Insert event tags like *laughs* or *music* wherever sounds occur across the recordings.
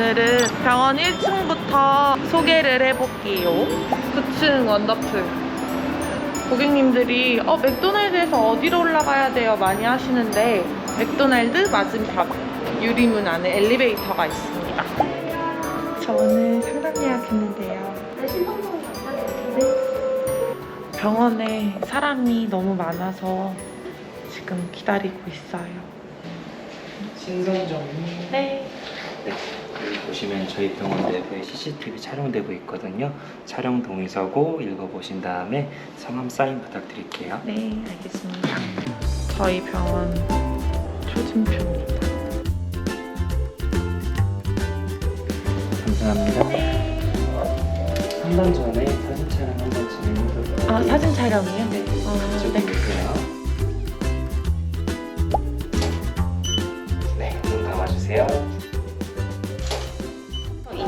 오늘은 병원 1층부터 소개를 해볼게요. 9층 원더풀. 고객님들이 어 맥도날드에서 어디로 올라가야 돼요 많이 하시는데 맥도날드 맞은편 유리문 안에 엘리베이터가 있습니다. 저 오늘 상담 예약했는데요. 병원에 사람이 너무 많아서 지금 기다리고 있어요. 신성정님 네. 여기 보시면 저희 병원 내부에 CCTV 촬영되고 있거든요. 촬영 동의서고 읽어보신 다음에 성함 사인 부탁드릴게요. 네, 알겠습니다. 저희 병원 초진표입니다. 감사합니다. 상담 전에 사진 촬영 한번 진행해볼게요. 아, 사진 촬영이요? 네. 아, 이쪽 네. 보세요. 네, 눈 감아주세요.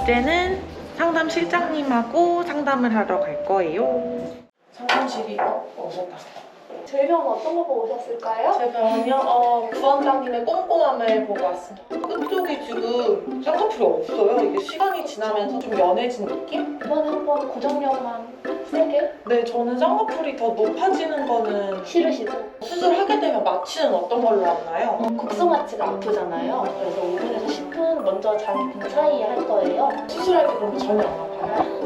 이제는 상담 실장님하고 상담을 하러 갈 거예요. 상담실이 어, 오셨다. 저희 병원 어떤 거 보고 오셨을까요? 제 병원이요? 어, 부원장님의 꼼꼼함을 보고 왔습니다. 끝쪽이 지금 쌍꺼풀이 없어요. 이게 시간이 지나면서 좀 연해진 느낌? 이번에 한번 고정력만 세게 네, 저는 쌍꺼풀이 더 높아지는 거는 싫으시죠? 수술하게 되면 마취는 어떤 걸로 왔나요? 국소마취가 아프잖아요. 그래서 5분에서 10분 먼저 잠 사이에 할 거예요. 수술할 때 그러면 전혀 안 아파요?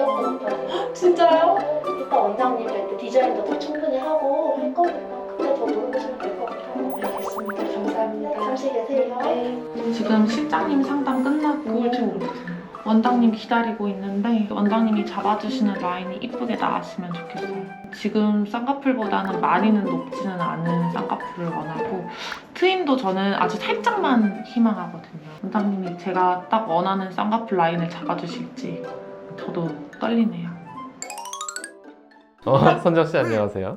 못하고. 진짜요? 이따 원장님 뵐때 디자인도 더 충분히 하고 할 거니까 그때 더 물어보시면 될 것 같아요. 알겠습니다. 감사합니다. 잠시 계세요. 지금 실장님 상담 끝나고 원장님 기다리고 있는데 원장님이 잡아주시는 라인이 이쁘게 나왔으면 좋겠어요. 지금 쌍꺼풀보다는 많이는 높지는 않은 쌍꺼풀을 원하고 트임도 저는 아주 살짝만 희망하거든요. 원장님이 제가 딱 원하는 쌍꺼풀 라인을 잡아주실지 저도 떨리네요. 어, 선정 씨 안녕하세요.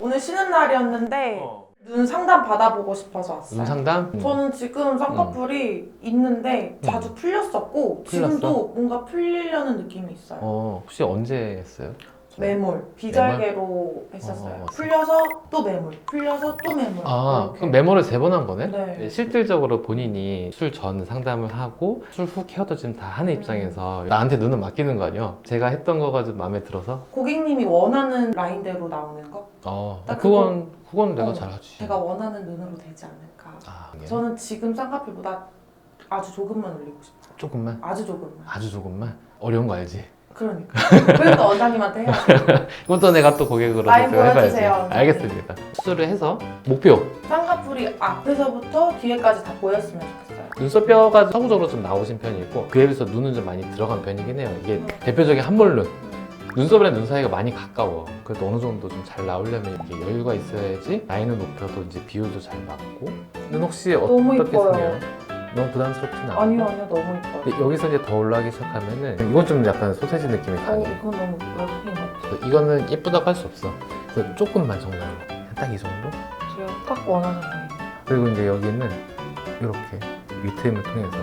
오늘 쉬는 날이었는데 눈 상담 받아보고 싶어서 왔어요. 눈 상담? 음. 저는 지금 쌍꺼풀이 있는데 자주 풀렸었고 풀렸어? 지금도 뭔가 풀리려는 느낌이 있어요. 어, 혹시 언제 했어요? 매몰, 비절개로 했었어요. 어, 풀려서 또 매몰, 풀려서 또 매몰. 아, 이렇게. 그럼 메모를 세 번 한 거네? 네. 네, 실질적으로 본인이 술 전 상담을 하고 술 후 케어도 지금 다 하는 입장에서 나한테 눈을 맡기는 거 아니야? 제가 했던 거가 좀 마음에 들어서 고객님이 원하는 라인대로 나오는 거? 어, 딱 그건 그건 내가 어, 잘하지. 제가 원하는 눈으로 되지 않을까. 아, 예. 저는 지금 쌍꺼풀보다 아주 조금만 올리고 싶어요. 조금만, 아주 조금만. 아주 조금만 어려운 거 알지? 그러니까. 그래도 원장님한테 해야죠. 이것도 내가 또 고객으로 라인 해봐야지. 보여주세요. 알겠습니다. 수술을 해서 목표 쌍꺼풀이 앞에서부터 뒤에까지 다 보였으면 좋겠어요. 눈썹 뼈가 서구적으로 좀 나오신 편이고 그에 비해서 눈은 좀 많이 들어간 편이긴 해요. 이게 대표적인 한몰눈. 눈썹이랑 눈 사이가 많이 가까워. 그래도 어느 정도 좀 잘 나오려면 이렇게 여유가 있어야지 라인을 높여도 이제 비율도 잘 맞고. 눈 혹시 너무 어떻게 이뻐요. 생겨요? 너무 부담스럽진 않아요? 아니요, 아니요, 너무 이뻐요. 근데 여기서 이제 더 올라가기 시작하면은 이건 좀 약간 소세지 느낌이 어, 강해. 이건 너무 외국인 같아요. 그래서 이거는 예쁘다고 할 수 없어. 그래서 조금만 정도. 딱이 정도? 제가 딱 원하는 라인. 그리고 이제 여기는 이렇게 위트임을 통해서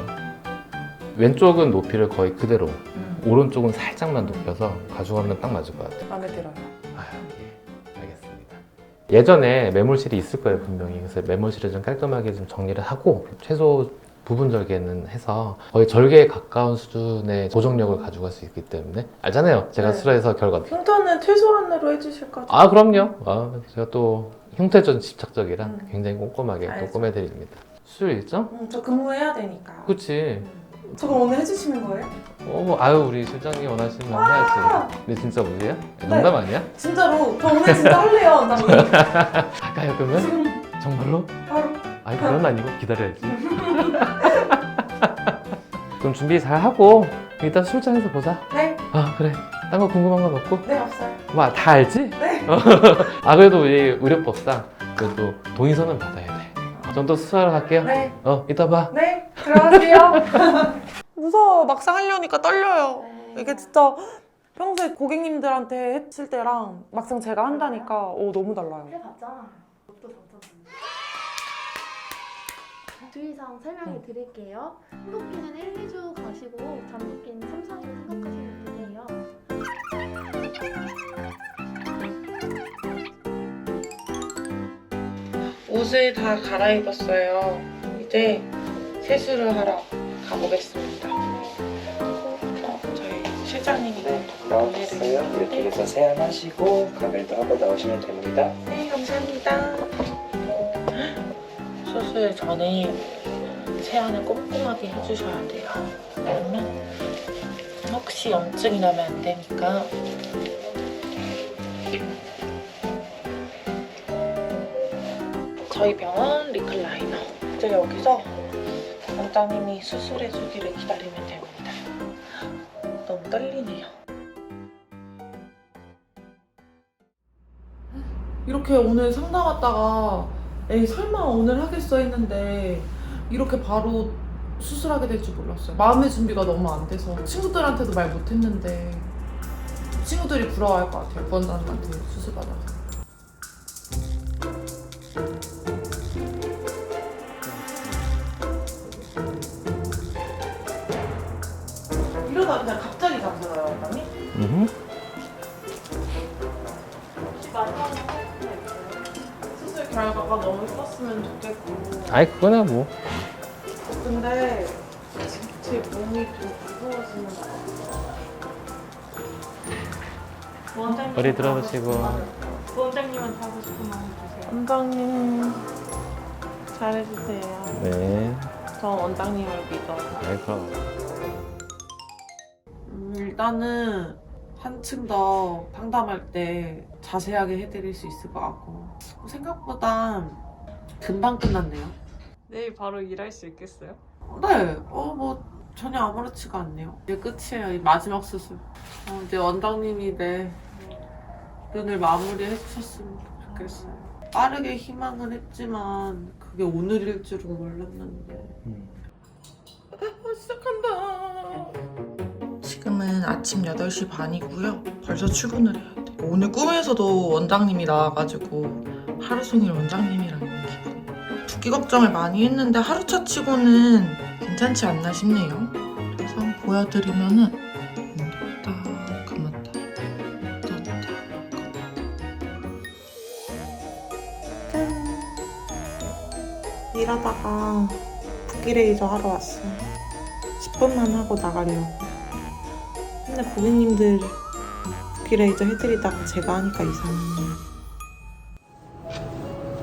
왼쪽은 높이를 거의 그대로 음, 오른쪽은 살짝만 높여서 가져가면 딱 맞을 것 같아요. 마음에 들어요. 아유, 예. 알겠습니다. 예전에 매몰실이 있을 거예요, 분명히. 그래서 매몰실을 좀 깔끔하게 좀 정리를 하고 최소 부분 절개는 해서 거의 절개에 가까운 수준의 고정력을 가져갈 수 있기 때문에 알잖아요. 제가 네. 수라에서 결과. 흉터는 최소한으로 해주실 것 같아요. 아, 그럼요. 아, 제가 또좀 집착적이라 음. 굉장히 꼼꼼하게 또 알죠. 꾸며드립니다. 수술 일정? 음, 저 근무해야 되니까. 그치. 저 그럼 오늘 해주시는 거예요? 어, 아유, 우리 실장님 원하시면 해야지. 근데 진짜 무리야? 네. 농담 아니야? 진짜로. 저 오늘 진짜 할래요. 할까요, *laughs* 그러면? 지금 정말로? 바로. 아니 그건 아니고 기다려야지. *laughs* 그럼 준비 잘 하고 이따 술장에서 보자. 네, 아 그래. 딴 거 궁금한 건 없고. 네, 없어요. 와다 알지? 네. *laughs* 아 그래도 우리 의료법상 그래도 동의서는 받아야 돼. 전또 수술하러 갈게요. 네, 어 이따 봐. 네, 들어가세요. *laughs* 무서워. 막상 하려니까 떨려요. 이게 진짜 평소에 고객님들한테 했을 때랑 막상 제가 한다니까 오, 너무 달라요. 해봤잖아. 또 당첨. 주의사항 설명해 드릴게요. 한복기는 1, 2주 가시고 잠복기는 3, 4주 생각하시면 되세요. 옷을 다 갈아입었어요. 이제 세수를 하러 가보겠습니다. 어, 저희 실장님이 나오셨어요? 이렇게 해서 세안하시고 가글도 하고 나오시면 됩니다. 네, 감사합니다. 수술 전에 세안을 꼼꼼하게 해주셔야 돼요. 왜냐면 혹시 염증이 나면 안 되니까. 저희 병원 리클라이너. 이제 여기서 원장님이 수술해 주기를 기다리면 됩니다. 너무 떨리네요. 이렇게 오늘 상담 왔다가 에이 설마 오늘 하겠어 했는데 이렇게 바로 수술하게 될 줄 몰랐어요. 마음의 준비가 너무 안 돼서 친구들한테도 말 못했는데 친구들이 부러워할 것 같아요. 부원장님한테 수술 받아서. 이러다 그냥 결과가 너무 예뻤으면 좋겠고 아이 그거나 뭐. 근데 제 몸이 좀 무거워지는 것 같아요 원장님 머리 들어보시고. 원장님한테 하고 싶은 말 해주세요. 원장님 잘해주세요 네. 저 원장님을 믿어요 아이 그럼. 음, 일단은 한층 더 상담할 때 자세하게 해드릴 수 있을 것 같고 생각보다 금방 끝났네요 내일 바로 일할 수 있겠어요? 네, 어, 뭐, 전혀 아무렇지가 않네요. 이제 끝이에요. 이 마지막 수술. 어, 이제 원장님이 내 눈을 마무리해 주셨으면 좋겠어요. 빠르게 희망은 했지만, 그게 오늘일 줄은 몰랐는데. 음. 아, 시작한다. 지금은 아침 8시 반이고요. 벌써 출근을 해야 돼. 오늘 꿈에서도 원장님이 나와가지고 하루 종일 원장님이랑 기분. 붓기 걱정을 많이 했는데 하루차 치고는 괜찮지 않나 싶네요. 그래서 보여드리면은 딱 감았다. 떴다. 짠. 일하다가 붓기 레이저 하러 왔어요. 10분만 하고 나가려고. 근데 고객님들 붓기 레이저 해드리다가 제가 하니까 이상해요.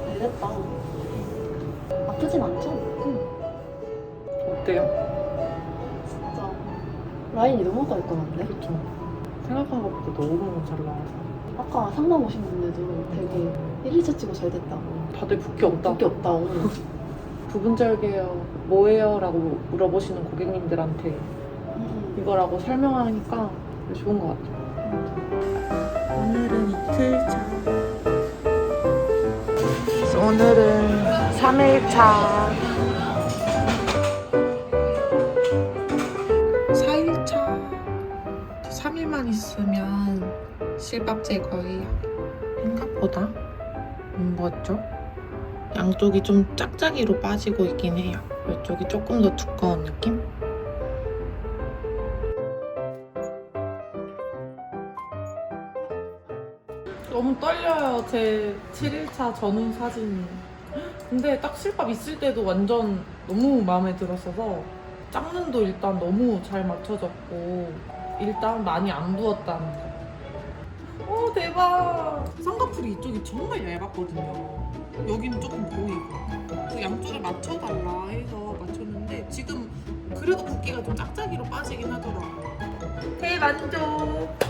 잘됐다. 아프진 않죠? 어때요? 진짜 라인이 너무 깔끔한데? 그렇죠. 생각한 것보다 너무 잘 나와서. 아까 상담 오신 분들도 되게 1일차 치고 잘 됐다고 다들 붓기 없다. 붓기 없다고 *laughs* 부분 절개요 뭐예요? 라고 물어보시는 고객님들한테 음. 이거라고 설명하니까 좋은 것 같아요. 오늘은 이틀차. 오늘은 3일차. 4일차. 3일만 있으면 실밥 제거예요. 생각보다 안 부었죠? 양쪽이 좀 짝짝이로 빠지고 있긴 해요. 이쪽이 조금 더 두꺼운 느낌? 제 7일차 전후 사진이. 근데 딱 실밥 있을 때도 완전 너무 마음에 들었어서 짝눈도 일단 너무 잘 맞춰졌고 일단 많이 안 부었다는 거. 오 대박! 쌍꺼풀이 이쪽이 정말 얇았거든요. 여기는 조금 보이고 그 양쪽을 맞춰달라 해서 맞췄는데 지금 그래도 붓기가 좀 짝짝이로 빠지긴 하더라고요. 대만족!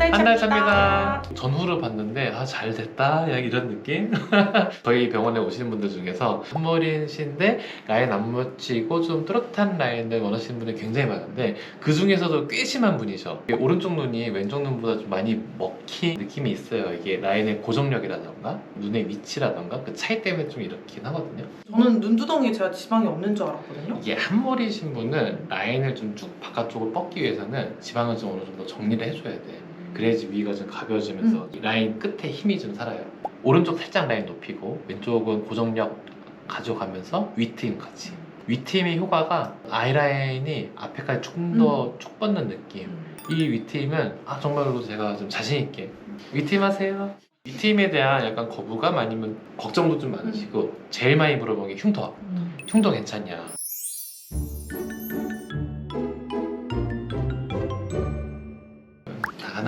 한달 차입니다. 전후를 봤는데 아 잘 됐다 이런 느낌 *laughs* 저희 병원에 오시는 분들 중에서 한머리신데 라인 안 묻히고 좀 뚜렷한 라인을 원하시는 분이 굉장히 많은데 그 중에서도 꽤 심한 분이죠 이게 오른쪽 눈이 왼쪽 눈보다 좀 많이 먹힌 느낌이 있어요 이게 라인의 고정력이라던가 눈의 위치라던가 그 차이 때문에 좀 이렇긴 하거든요 저는 눈두덩이에 제가 지방이 없는 줄 알았거든요. 이게 한머리신 분은 라인을 좀 쭉 바깥쪽으로 뻗기 위해서는 지방을 좀 어느 정도 정리를 해줘야 돼. 그래야지 위가 좀 가벼워지면서 이 라인 끝에 힘이 좀 살아요. 오른쪽 살짝 라인 높이고 왼쪽은 고정력 가져가면서 윗트임 같이. 윗트임의 효과가 아이라인이 앞에까지 조금 더쭉 뻗는 느낌. 이 윗트임은 아 정말로 제가 좀 자신 있게 윗트임 하세요. 이 팀에 대한 약간 거부감 아니면 걱정도 좀 많으시고 제일 많이 물어본 게 흉터. 흉터 괜찮냐?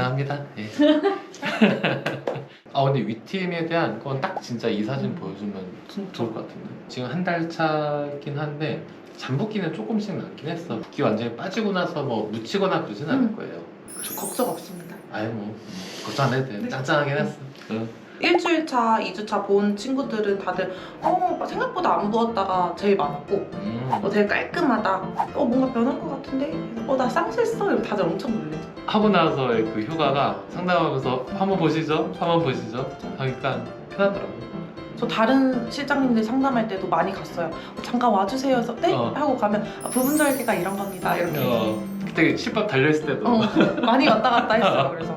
가능합니다. 예. *laughs* 아 근데 윗팀에 대한 건 딱 진짜 이 사진 보여주면 좋을 것 같은데 지금 한 달 차긴 한데 잠붓기는 조금씩 남긴 했어 붓기 완전히 빠지고 나서 뭐 묻히거나 그러진 않을 음. 거예요 저 걱정 없습니다. 아유 뭐 걱정 안 해도 돼 네. 짱짱하긴 했어 응. 일주일 차, 2주 차 본 친구들은 다들 어 생각보다 안 부었다가 제일 많았고 음. 어 되게 깔끔하다. 어 뭔가 변한 것 같은데. 어 나 쌍수했어. 이러면 다들 엄청 놀래죠. 하고 나서의 그 휴가가 상담하면서 한번 보시죠 한번 보시죠 하니까 편하더라고요 저 다른 실장님들 상담할 때도 많이 갔어요. 어, 잠깐 와주세요 해서 네? 어. 하고 가면 아, 부분 절개가 이런 겁니다. 이렇게 어, 그때 실밥 달려있을 때도 어, *laughs* 많이 왔다 갔다 했어요. *laughs* 그래서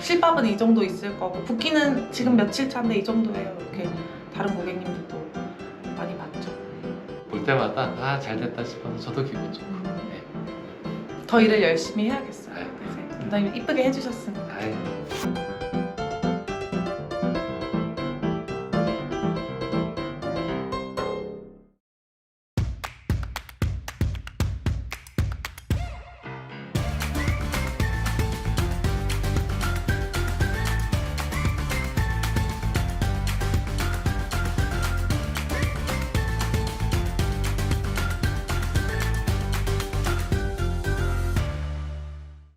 실밥은 이 정도 있을 거고 붓기는 지금 며칠 차인데 이 정도예요. 이렇게 다른 고객님들도 많이 봤죠. 볼 때마다 아 잘 됐다 싶어서 저도 기분 좋고 네. 더 일을 열심히 해야겠어요. 원장님 이쁘게 해주셨으니까. 아이